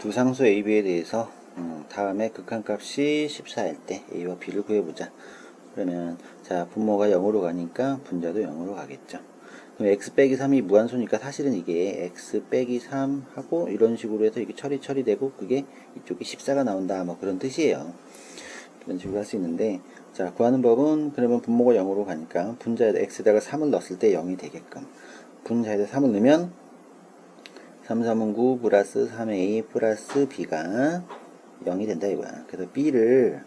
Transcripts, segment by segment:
두 상수 A, B에 대해서 음, 다음에 극한값이 14일 때 A와 B를 구해보자. 그러면 자 분모가 0으로 가니까 분자도 0으로 가겠죠. 그럼 x 빼기 3이 무한소니까 사실은 이게 x 빼기 3 하고 이런 식으로 해서 이게 처리 처리되고 그게 이쪽에 14가 나온다 뭐 그런 뜻이에요. 그런 식으로 할 수 있는데 자 구하는 법은 그러면 분모가 0으로 가니까 분자에다 x에다가 3을 넣었을 때 0이 되게끔 분자에다 3을 넣으면 3, 3은 9 플러스 3a 플러스 b가 0이 된다 이거야. 그래서 b를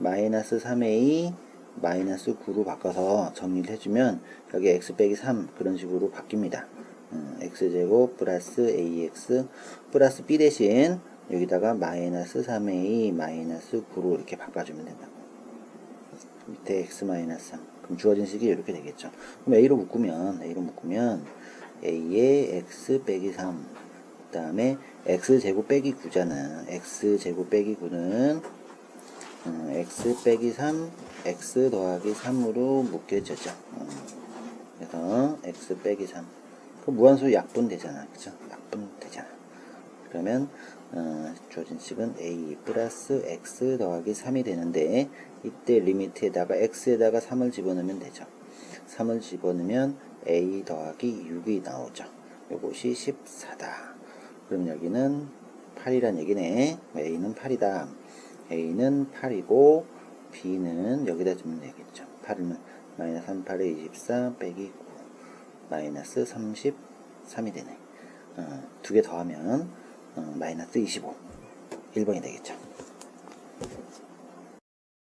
마이너스 3a 마이너스 9로 바꿔서 정리를 해주면 여기 x 빼기 3 그런 식으로 바뀝니다. 음, x제곱 플러스 ax 플러스 b 대신 여기다가 마이너스 3a 마이너스 9로 이렇게 바꿔주면 된다. 밑에 x 마이너스 3 그럼 주어진 식이 이렇게 되겠죠. 그럼 a로 묶으면 a로 묶으면 a의 x 빼기 3 그 다음에 x 제곱 빼기 9잖아. x 제곱 빼기 9는 음, x 빼기 3, x 더하기 3으로 묶여져죠. 음, 그래서 x 빼기 3. 그 무한소 약분 되잖아. 그죠? 약분. 그러면 어, 주어진 식은 a 플러스 x 더하기 3이 되는데 이때 리미트에다가 x에다가 3을 집어넣으면 되죠. 3을 집어넣으면 a 더하기 6이 나오죠. 요것이 14다. 그럼 여기는 8이란 얘기네. a는 8이다. a는 8이고 b는 여기다 주면 되겠죠. 8은 마이너스 3, 8에 24 빼기 9 마이너스 33이 되네. 어, 두개 더하면 어, 마이너스 25 1번이 되겠죠.